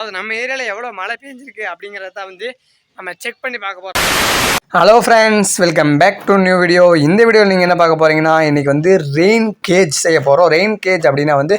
அது நம்ம ஏரியாவில் எவ்வளோ மழை பெஞ்சிருக்கு அப்படிங்கிறத வந்து நம்ம செக் பண்ணி பார்க்க போகிறோம் hello friends welcome back to new video இந்த வீடியோவில் நீங்கள் என்ன பார்க்க போகிறீங்கன்னா இன்றைக்கி வந்து ரெயின் கேஜ் செய்ய போகிறோம் ரெயின் கேஜ் அப்படின்னா வந்து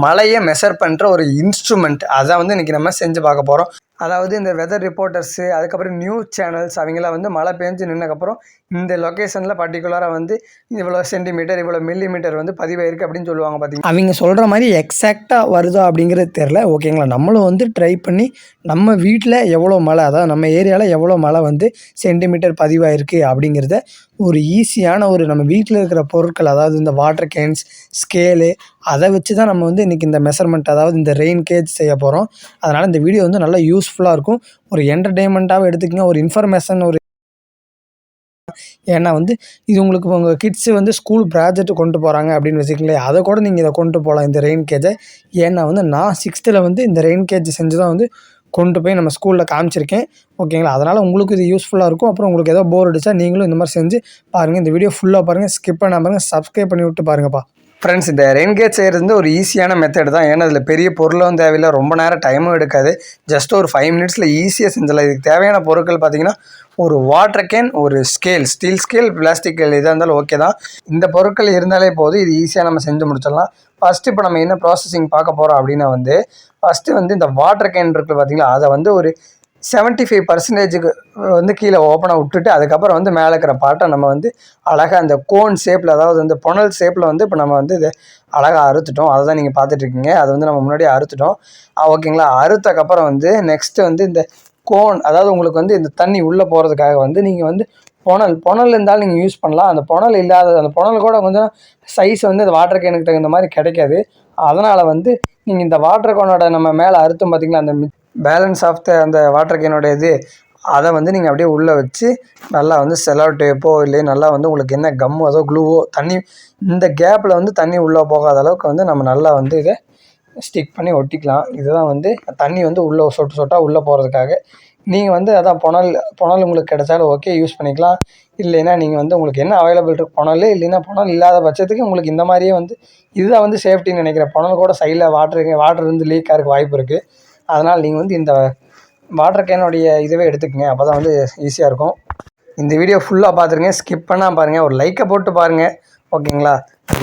மழையை மெஷர் பண்ணுற ஒரு இன்ஸ்ட்ருமெண்ட் அதான் வந்து இன்றைக்கி நம்ம செஞ்சு பார்க்க போகிறோம் அதாவது இந்த வெதர் ரிப்போர்ட்டர்ஸு அதுக்கப்புறம் நியூஸ் சேனல்ஸ் அவங்களாம் வந்து மழை பெஞ்சு நின்னக்கப்புறம் இந்த லொக்கேஷனில் பர்டிகுலராக வந்து இவ்வளோ சென்டிமீட்டர் இவ்வளோ மில்லிமீட்டர் வந்து பதிவாயிருக்கு அப்படின்னு சொல்லுவாங்க பார்த்தீங்க அவங்க சொல்கிற மாதிரி எக்ஸாக்டாக வருதா அப்படிங்கிறது தெரில ஓகேங்களா நம்மளும் வந்து ட்ரை பண்ணி நம்ம வீட்டில் எவ்வளோ மழை அதாவது நம்ம ஏரியாவில் எவ்வளோ மழை வந்து சென்டிமீட்டர் பதிவாயிருக்கு அப்படிங்கிறத ஒரு ஈஸியான ஒரு நம்ம வீட்டில் இருக்கிற பொருட்கள் அதாவது இந்த வாட்டர் கேன்ஸ் ஸ்கேலு அதை வச்சு தான் நம்ம வந்து இன்றைக்கி இந்த மெஷர்மெண்ட் அதாவது இந்த ரெயின் கேஜ் செய்ய போகிறோம் அதனால் இந்த வீடியோ வந்து நல்லா யூஸ் யூஸ்ஃபுல்லாக இருக்கும். ஒரு என்டர்டெயின்மெண்ட்டாகவும் எடுத்துக்கங்க. ஒரு இன்ஃபர்மேஷன் ஒரு ஏன்னா வந்து இது உங்களுக்கு உங்கள் கிட்ஸு வந்து ஸ்கூல் ப்ராஜெக்ட் கொண்டு போகிறாங்க அப்படின்னு வச்சுக்கங்களேன். அதை கூட நீங்கள் இதை கொண்டு போகலாம் இந்த ரெயின் கேஜை ஏன்னா வந்து நான் சிக்ஸ்த்தில் வந்து இந்த ரெயின் கேஜ் செஞ்சு தான் வந்து கொண்டு போய் நம்ம ஸ்கூலில் காமிச்சிருக்கேன். ஓகேங்களா? அதனால் உங்களுக்கு இது யூஸ்ஃபுல்லாக இருக்கும். அப்புறம் உங்களுக்கு ஏதோ போர் அடித்தா நீங்களும் இந்த மாதிரி செஞ்சு பாருங்கள் இந்த வீடியோ ஃபுல்லாக பாருங்கள் ஸ்கிப் பண்ணாமல் பாருங்கள் சப்ஸ்கிரைப் பண்ணி விட்டு பாருங்கப்பா. ஃப்ரெண்ட்ஸ் இந்த ரெயின் கேட் செய்கிறது வந்து ஒரு ஈஸியான மெத்தட் தான். ஏன்னா அதில் பெரிய பொருளும் தேவையில்லை. ரொம்ப நேரம் டைமும் எடுக்காது. ஜஸ்ட் ஒரு ஃபைவ் மினிட்ஸில் ஈஸியாக செஞ்சிடலாம். இதுக்கு தேவையான பொருட்கள் பார்த்தீங்கன்னா ஒரு வாட்டர் கேன் ஒரு scale steel scale plastic scale இதாக இருந்தாலும் ஓகே தான். இந்த பொருட்கள் இருந்தாலே போதும். இது ஈஸியாக நம்ம செஞ்சு முடிச்சிடலாம். ஃபஸ்ட்டு இப்போ நம்ம என்ன ப்ராசஸிங் பார்க்க போகிறோம் அப்படின்னா வந்து ஃபஸ்ட்டு வந்து இந்த வாட்டர் கேன் இருக்குது பார்த்தீங்களா அதை வந்து ஒரு செவன்ட்டி ஃபைவ் பர்சன்டேஜுக்கு வந்து கீழே ஓப்பனாக விட்டுட்டு அதுக்கப்புறம் வந்து மேலே இருக்கிற பாட்டை நம்ம வந்து அழகாக அந்த கோன் ஷேப்பில் அதாவது வந்து புனல் ஷேப்பில் வந்து இப்போ நம்ம வந்து இதை அழகாக அறுத்துட்டோம். அதை தான் நீங்கள் பார்த்துட்ருக்கீங்க. அது வந்து நம்ம முன்னாடியே அறுத்துட்டோம். ஓகேங்களா அறுத்தக்கப்புறம் வந்து நெக்ஸ்ட்டு வந்து இந்த கோன் அதாவது உங்களுக்கு வந்து இந்த தண்ணி உள்ளே போகிறதுக்காக வந்து நீங்கள் வந்து புனல் புனல் இருந்தாலும் நீங்கள் யூஸ் பண்ணலாம். அந்த புனல் இல்லாத அந்த புனல் கூட கொஞ்சம் சைஸ் வந்து இந்த வாட்டர் கேனுக்கு தகுந்த மாதிரி கிடைக்காது. அதனால் வந்து நீங்கள் இந்த வாட்டர் கோனோட நம்ம மேலே அறுத்தும் பார்த்தீங்களா? அந்த பேலன்ஸ் ஆஃப் த அந்த வாட்டர் கேனோட இது அதை வந்து நீங்கள் அப்படியே உள்ளே வச்சு நல்லா வந்து செலோ டேப்போ இல்லை நல்லா வந்து உங்களுக்கு என்ன கம்மு அதோ க்ளூவோ தண்ணி இந்த கேப்பில் வந்து தண்ணி உள்ளே போகாத அளவுக்கு வந்து நம்ம நல்லா வந்து இதை ஸ்டிக் பண்ணி ஒட்டிக்கலாம். இதுதான் வந்து தண்ணி வந்து உள்ளே சொட்டு சொட்டாக உள்ளே போகிறதுக்காக நீங்கள் வந்து அதான் புனல் புனல் உங்களுக்கு கிடைச்சாலும் ஓகே யூஸ் பண்ணிக்கலாம். இல்லைன்னா நீங்கள் வந்து உங்களுக்கு என்ன அவைலபிள் இருக்குது புனல் இல்லைன்னா புனல் இல்லாத பட்சத்துக்கு உங்களுக்கு இந்த மாதிரியே வந்து இதுதான் வந்து சேஃப்டின்னு நினைக்கிறேன். புனல் கூட சைடில் வாட்டர் வாட்டர் இருந்து லீக் ஆகிறதுக்கு வாய்ப்பு இருக்குது அதனால் நீங்கள் வந்து இந்த வாட்டர் கேனுடைய இதுவே எடுத்துக்கங்க. அப்போ தான் வந்து ஈஸியாக இருக்கும். இந்த வீடியோ ஃபுல்லாக பார்த்துருங்க ஸ்கிப் பண்ணால் பாருங்கள் ஒரு லைக்கை போட்டு பாருங்கள் ஓகேங்களா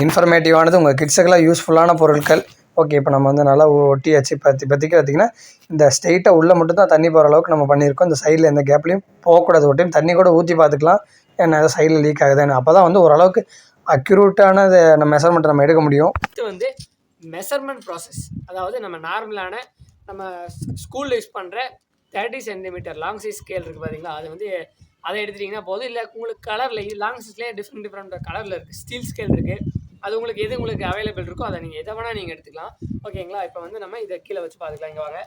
இன்ஃபர்மேட்டிவானது உங்கள் கிட்ஸுக்கெல்லாம் யூஸ்ஃபுல்லான பொருட்கள். ஓகே இப்போ நம்ம வந்து நல்லா ஒட்டியாச்சு. பற்றி பற்றிக்க பார்த்திங்கன்னா இந்த ஸ்ட்ரெயிட்டாக உள்ளே மட்டும் தான் தண்ணி போகிற அளவுக்கு நம்ம பண்ணியிருக்கோம். இந்த சைடில் எந்த கேப்லையும் போகக்கூடாது. ஒரு டைம் தண்ணி கூட ஊற்றி பார்த்துக்கலாம் ஏன்னா ஏதோ சைடில் லீக் ஆகுதுன்னு அப்போ தான் வந்து ஓரளவுக்கு அக்யூரேட்டான நம்ம மெஷர்மெண்ட் நம்ம எடுக்க முடியும். இது வந்து மெஷர்மெண்ட் ப்ராசஸ் அதாவது நம்ம நார்மலான நம்ம ஸ்கூலில் யூஸ் பண்ணுற thirty centimetre long size scale இருக்குது பார்த்தீங்களா அது வந்து அதை எடுத்துட்டிங்கன்னா போதும். இல்லை உங்களுக்கு கலரில் லாங் சைஸ்லேயே டிஃப்ரெண்ட் டிஃப்ரெண்ட் கலரில் இருக்குது ஸ்டீல் ஸ்கேல் இருக்குது அது உங்களுக்கு எது உங்களுக்கு அவைலபிள் இருக்கோ அதை நீங்கள் எதை வேணால் நீங்கள் எடுத்துக்கலாம். ஓகேங்களா இப்போ வந்து நம்ம இதை கீழே வச்சு பார்த்துக்கலாம். இங்கே வாங்க.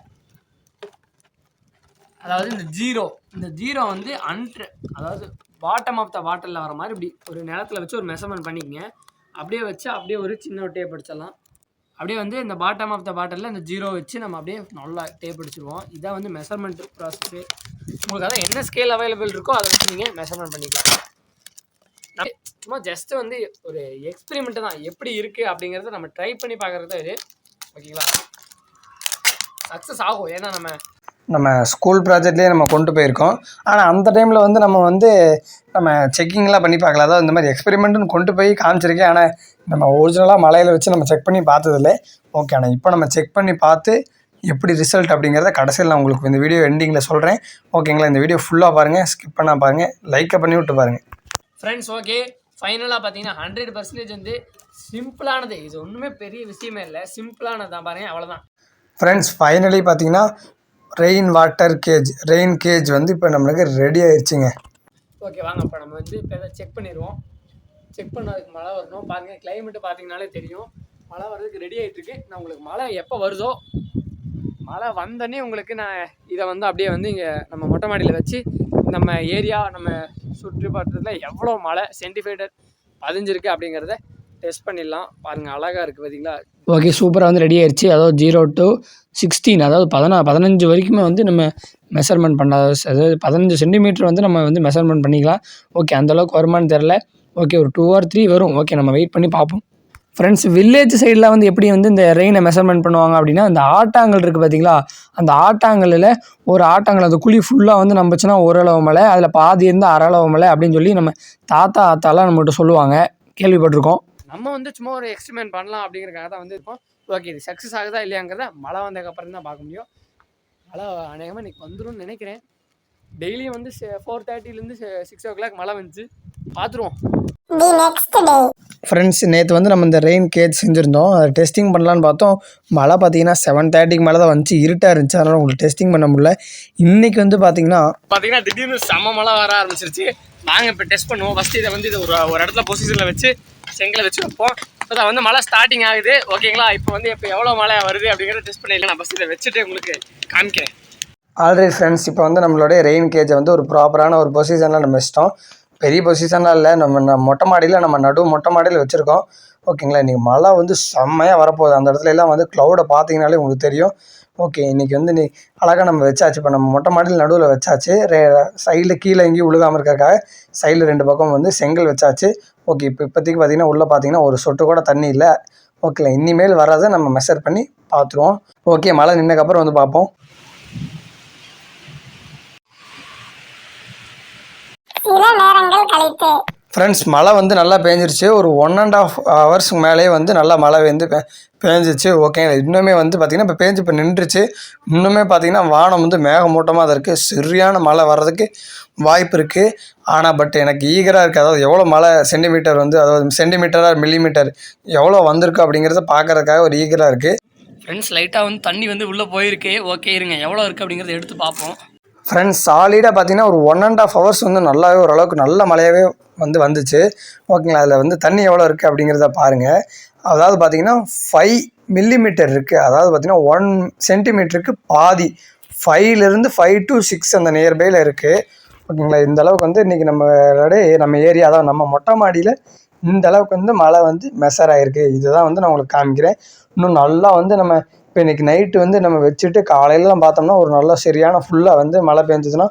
அதாவது இந்த ஜீரோ இந்த ஜீரோ வந்து அன்ட்ரு அதாவது பாட்டம் ஆஃப் த பாட்டிலில் வர மாதிரி இப்படி ஒரு நிலத்துல வச்சு ஒரு மெஷர்மெண்ட் பண்ணிக்கங்க. அப்படியே வச்சு அப்படியே ஒரு சின்ன ஒரு டேப் அடிச்சிடலாம். அப்படியே வந்து இந்த பாட்டம் ஆஃப் த பாட்டிலில் இந்த ஜீரோ வச்சு நம்ம அப்படியே நல்லா டேப் அடிச்சிருவோம். இதான் வந்து மெஷர்மெண்ட் ப்ராசஸ்ஸு உங்களுக்கு அதான் என்ன ஸ்கேல் அவைலபிள் இருக்கோ அதை வச்சு நீங்கள் மெஷர்மெண்ட் பண்ணிக்கலாம். சும்மா ஜஸ்ட் வந்து ஒரு எக்ஸ்பெரிமெண்ட்டு தான். எப்படி இருக்குது அப்படிங்கிறத நம்ம ட்ரை பண்ணி பார்க்குறது இது. ஓகேங்களா? சக்ஸஸ் ஆகும். ஏன்னா நம்ம நம்ம ஸ்கூல் ப்ராஜெக்ட்லேயே நம்ம கொண்டு போயிருக்கோம். ஆனால் அந்த டைமில் வந்து நம்ம வந்து நம்ம செக்கிங்லாம் பண்ணி பார்க்கல அதாவது இந்த மாதிரி எக்ஸ்பெரிமெண்ட்டுன்னு கொண்டு போய் காமிச்சிருக்கேன். ஆனால் நம்ம ஒரிஜினலாக மலையில் வச்சு நம்ம செக் பண்ணி பார்த்ததில்ல. ஓகே ஆனால் இப்போ நம்ம செக் பண்ணி பார்த்து எப்படி ரிசல்ட் அப்படிங்கிறத கடைசியில் நான் உங்களுக்கு இந்த வீடியோ எண்டிங்கில் சொல்கிறேன் ஓகேங்களா இந்த வீடியோ ஃபுல்லாக பாருங்கள் ஸ்கிப் பண்ணால் பாருங்கள் லைக்கை பண்ணி விட்டு பாருங்கள் ஃப்ரெண்ட்ஸ் ஓகே ஃபைனலாக பார்த்தீங்கன்னா ஹண்ட்ரட் பர்சன்டேஜ் வந்து சிம்பிளானது இது ஒன்றுமே பெரிய விஷயமே இல்லை சிம்பிளானது தான் பாருங்க அவ்வளோதான் ஃப்ரெண்ட்ஸ் ஃபைனலி பார்த்தீங்கன்னா rain water gauge rain gauge வந்து இப்போ நம்மளுக்கு ரெடி ஆயிடுச்சுங்க ஓகே வாங்க இப்போ நம்ம வந்து இப்போ எதாவது செக் பண்ணிடுவோம். செக் பண்ணதுக்கு மழை வரணும். பாருங்கள் கிளைமேட்டு பார்த்தீங்கனாலே தெரியும். மழை வர்றதுக்கு ரெடி ஆகிட்டுருக்கு நான் உங்களுக்கு மழை எப்போ வருதோ மழை வந்தோடனே உங்களுக்கு நான் இதை வந்து அப்படியே வந்து இங்கே நம்ம மொட்டை மாடியில் வச்சு நம்ம ஏரியா நம்ம சுற்றுப்பாட்டத்தில் எவ்வளோ மழை சென்டிமீட்டர் பதிஞ்சிருக்கு அப்படிங்கிறத டெஸ்ட் பண்ணிடலாம். பாருங்கள் அழகாக இருக்குது பார்த்தீங்களா ஓகே சூப்பராக வந்து ரெடி ஆயிடுச்சு அதாவது ஜீரோ டு சிக்ஸ்டீன் அதாவது பதினா பதினஞ்சு வரைக்குமே வந்து நம்ம மெஷர்மெண்ட் பண்ண அதாவது பதினஞ்சு சென்டிமீட்டர் வந்து நம்ம வந்து மெஷர்மெண்ட் பண்ணிக்கலாம். ஓகே அந்தளவுக்கு வருமானு தெரில ஓகே ஒரு டூ ஆர் த்ரீ வரும். ஓகே நம்ம வெயிட் பண்ணி பார்ப்போம். ஃப்ரெண்ட்ஸ் வில்லேஜ் சைடில் வந்து எப்படி வந்து இந்த ரெயினை மெஷர்மெண்ட் பண்ணுவாங்க அப்படின்னா அந்த ஆட்டாங்கல் இருக்குது பார்த்தீங்களா அந்த ஆட்டாங்கல்லில் ஒரு ஆட்டாங்கல் அந்த குழி ஃபுல்லாக வந்து நம்பச்சுன்னா ஓரளவு மலை அதில் பாதி இருந்தால் அரளவு மலை அப்படின்னு சொல்லி நம்ம தாத்தா ஆத்தாலாம் நம்மகிட்ட சொல்லுவாங்க. கேள்விப்பட்டிருக்கோம். நம்ம வந்து சும்மா ஒரு எக்ஸ்பெரிமெண்ட் பண்ணலாம் அப்படிங்கிறக்காக தான் வந்து இருக்கோம். ஓகே இது சக்ஸஸ் ஆகுதா இல்லையாங்கிறத மழை வந்ததுக்கப்புறம் தான் பார்க்க முடியும். மழை அநேகமாக இன்னைக்கு வந்துடும் நினைக்கிறேன். டெய்லியும் வந்து ஃபோர் தேர்ட்டிலேருந்து சிக்ஸ் ஓ கிளாக் மழை வந்துச்சு. பார்த்துருவோம். ஃப்ரெண்ட்ஸ் நேற்று வந்து நம்ம இந்த ரெயின் கேஜ் செஞ்சுருந்தோம். அதை டெஸ்டிங் பண்ணலான்னு பார்த்தோம். மழை பார்த்தீங்கன்னா செவன் தேர்ட்டிக்கு மேலே தான் வந்துச்சு. இருட்டாக இருந்துச்சு. அதனால் உங்களுக்கு டெஸ்டிங் பண்ண முடியல. இன்றைக்கி வந்து பார்த்தீங்கன்னா பார்த்தீங்கன்னா திடீர்னு செம்ம மழை வர ஆரம்பிச்சிருச்சு. வாங்க இப்போ டெஸ்ட் பண்ணுவோம். ஃபஸ்ட்டு இதை வந்து இது ஒரு ஒரு இடத்துல பொசிஷனில் வச்சு செங்கலை வச்சு வைப்போம். இப்போ தான் வந்து மழை ஸ்டார்டிங் ஆகுது. ஓகேங்களா இப்போ வந்து இப்போ எவ்வளோ மழை வருது அப்படிங்கிறத டெஸ்ட் பண்ணிடலாம் நான் ஃபஸ்ட் இதை வச்சுட்டு உங்களுக்கு காமிக்கிறேன். ஆல்ரெடி ஃப்ரெண்ட்ஸ் இப்போ வந்து நம்மளுடைய ரெயின் கேஜை வந்து ஒரு ப்ராப்பரான ஒரு பொசிஷனில் நம்ம வச்சிட்டோம். பெரிய பொசிஷனாக இல்லை. நம்ம ந- மொட்டை மாடியில் நம்ம நடு மொட்டை மாடியில் வச்சுருக்கோம். ஓகேங்களா இன்றைக்கி மழை வந்து செம்மையாக வரப்போகுது. அந்த இடத்துல எல்லாம் வந்து க்ளௌடை பார்த்தீங்கனாலே உங்களுக்கு தெரியும். ஓகே இன்றைக்கி வந்து நீ அழகாக நம்ம வச்சாச்சு. இப்போ நம்ம மொட்டை மாடியில் நடுவில் வச்சாச்சு. ரே சைடில் கீழே எங்கேயும் விழுகாமல் இருக்கறக்காக சைடில் ரெண்டு பக்கம் வந்து செங்கல் வச்சாச்சு. ஓகே இப்போ இப்போதைக்கு பார்த்தீங்கன்னா உள்ளே பார்த்தீங்கன்னா ஒரு சொட்டு கூட தண்ணி இல்லை. ஓகேங்களா இனிமேல் வராத நம்ம மெஷர் பண்ணி பார்த்துருவோம். ஓகே மழை நின்னக்கப்புறம் வந்து பார்ப்போம். சில நேரங்கள் கழித்து. ஃப்ரெண்ட்ஸ் மழை வந்து நல்லா பேஞ்சிருச்சு. ஒரு ஒன் அண்ட் ஆஃப் ஹவர்ஸ்க்கு மேலேயே வந்து நல்லா மழை வந்து பே பேஞ்சிச்சு. ஓகே இன்னுமே வந்து பார்த்திங்கன்னா இப்போ பேஞ்சு இப்போ நின்றுச்சு. இன்னுமே பார்த்திங்கன்னா வானம் வந்து மேகமூட்டமாக தான் இருக்குது சரியான மழை வர்றதுக்கு வாய்ப்பு இருக்குது ஆனால் பட் எனக்கு ஈகராக இருக்குது அதாவது எவ்வளோ மழை சென்டிமீட்டர் வந்து அதாவது சென்டிமீட்டராக மில்லிமீட்டர் எவ்வளோ வந்திருக்கு அப்படிங்கிறத பார்க்கறதுக்காக ஒரு ஈகராக இருக்குது ஃப்ரெண்ட்ஸ் லைட்டாக வந்து தண்ணி வந்து உள்ளே போயிருக்கு. ஓகே இருங்க. எவ்வளோ இருக்குது அப்படிங்கிறத எடுத்து பார்ப்போம் ஃப்ரெண்ட்ஸ் சாலிடாக பார்த்தீங்கன்னா ஒரு ஒன் அண்ட் ஆஃப் ஹவர்ஸ் வந்து நல்லாவே ஓரளவுக்கு நல்ல மழையாகவே வந்து வந்துச்சு. ஓகேங்களா அதில் வந்து தண்ணி எவ்வளோ இருக்குது அப்படிங்கிறத பாருங்கள் அதாவது பார்த்தீங்கன்னா ஃபைவ் மில்லிமீட்டர் இருக்குது அதாவது பார்த்தீங்கன்னா ஒன் சென்டிமீட்டருக்கு பாதி. ஃபைவ்லேருந்து ஃபைவ் டு சிக்ஸ் அந்த நியர்பையில் இருக்குது ஓகேங்களா இந்த அளவுக்கு வந்து இன்றைக்கி நம்மளுடைய நம்ம ஏரியா அதாவது நம்ம மொட்டை மாடியில் இந்த அளவுக்கு வந்து மழை வந்து மெஷர் ஆகிருக்கு இதுதான் வந்து நான் உங்களுக்கு காமிக்கிறேன். இன்னும் நல்லா வந்து நம்ம இப்போ இன்றைக்கி நைட்டு வந்து நம்ம வச்சுட்டு காலையிலலாம் பார்த்தோம்னா ஒரு நல்ல சரியான ஃபுல்லாக வந்து மழை பெஞ்சதுன்னா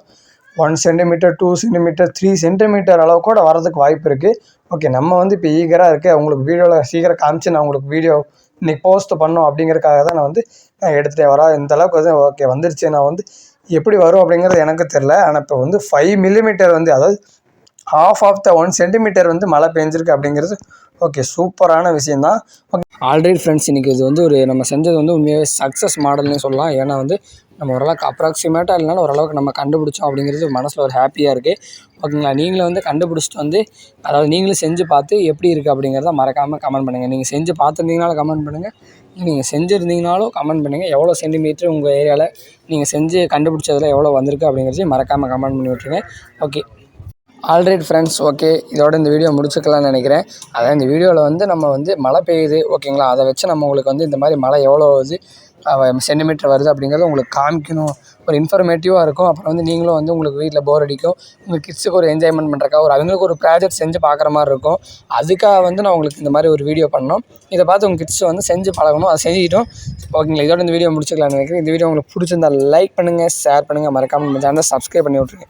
one centimetre two centimetre three centimetre அளவு கூட வரதுக்கு வாய்ப்பு இருக்குது ஓகே நம்ம வந்து இப்போ ஈகராக இருக்குது அவங்களுக்கு வீடியோவில் சீக்கிரம் காமிச்சு நான் உங்களுக்கு வீடியோ இன்றைக்கி போஸ்ட் பண்ணோம் அப்படிங்கிறதுக்காக தான் நான் வந்து நான் எடுத்துகிட்டே வரேன். இந்த அளவுக்கு வந்து ஓகே வந்துருச்சு. நான் வந்து எப்படி வரும் அப்படிங்கிறது எனக்கு தெரில ஆனால் இப்போ வந்து ஃபைவ் மில்லிமீட்டர் வந்து அதாவது half of the one centimetre வந்து மழை பெஞ்சிருக்கு அப்படிங்கிறது ஓகே சூப்பரான விஷயந்தான் ஓகே ஆல்ரெடி ஃப்ரெண்ட்ஸ் இன்றைக்கி இது வந்து ஒரு நம்ம செஞ்சது வந்து உண்மையாகவே சக்ஸஸ் மாடல்னு சொல்லலாம். ஏன்னா வந்து நம்ம ஓரளவுக்கு அப்ராக்சிமேட்டாக இல்லைனாலும் ஓரளவுக்கு நம்ம கண்டுபிடிச்சோம் அப்படிங்கிறது மனசில் ஒரு ஹாப்பியாக இருக்குது ஓகேங்களா நீங்களும் வந்து கண்டுபிடிச்சிட்டு வந்து அதாவது நீங்களும் செஞ்சு பார்த்து எப்படி இருக்குது அப்படிங்கிறத மறக்காமல் கமெண்ட் பண்ணுங்கள் நீங்கள் செஞ்சு பார்த்துருந்தீங்கனாலும் கமெண்ட் பண்ணுங்கள் நீங்கள் செஞ்சுருந்தீங்கனாலும் கமெண்ட் பண்ணுங்கள் எவ்வளோ சென்டிமீட்டர் உங்கள் ஏரியாவில் நீங்கள் செஞ்சு கண்டுபிடிச்சதில் எவ்வளோ வந்திருக்கு அப்படிங்கிறதையும் மறக்காமல் கமெண்ட் பண்ணி விட்டுருங்க. ஓகே ஆல்ரைட் ஃப்ரெண்ட்ஸ் ஓகே இதோட இந்த வீடியோ முடிச்சுக்கலாம்னு நினைக்கிறேன். அதான் இந்த வீடியோவில் வந்து நம்ம வந்து மழை பெய்யுது ஓகேங்களா அதை வச்சு நம்ம உங்களுக்கு வந்து இந்த மாதிரி மழை எவ்வளோ வருது சென்டிமீட்டர் வருது அப்படிங்கிறத உங்களுக்கு காமிக்கணும். ஒரு இன்ஃபர்மேட்டிவாக இருக்கும். அப்புறம் வந்து நீங்களும் வந்து உங்களுக்கு வீட்டில் போர் அடிக்கும். உங்கள் கிட்ஸுக்கு ஒரு என்ஜாய்மெண்ட் பண்ணுறக்கா ஒரு அவங்களுக்கு ஒரு ப்ராஜெக்ட் செஞ்சு பார்க்குற மாதிரி இருக்கும். அதுக்காக வந்து நான் உங்களுக்கு இந்த மாதிரி ஒரு வீடியோ பண்ணோம் இதை பார்த்து உங்கள் கிட்ஸ் வந்து செஞ்சு பழகணும். அதை செஞ்சுக்கிட்டோம். ஓகேங்களா இதோட இந்த வீடியோ முடிச்சுக்கலாம்னு நினைக்கிறேன். இந்த வீடியோ உங்களுக்கு பிடிச்சிருந்தா லைக் பண்ணுங்கள் ஷேர் பண்ணுங்கள் மறக்காமல் நம்ம சேனலை சப்ஸ்கிரைப் பண்ணி விட்ருங்க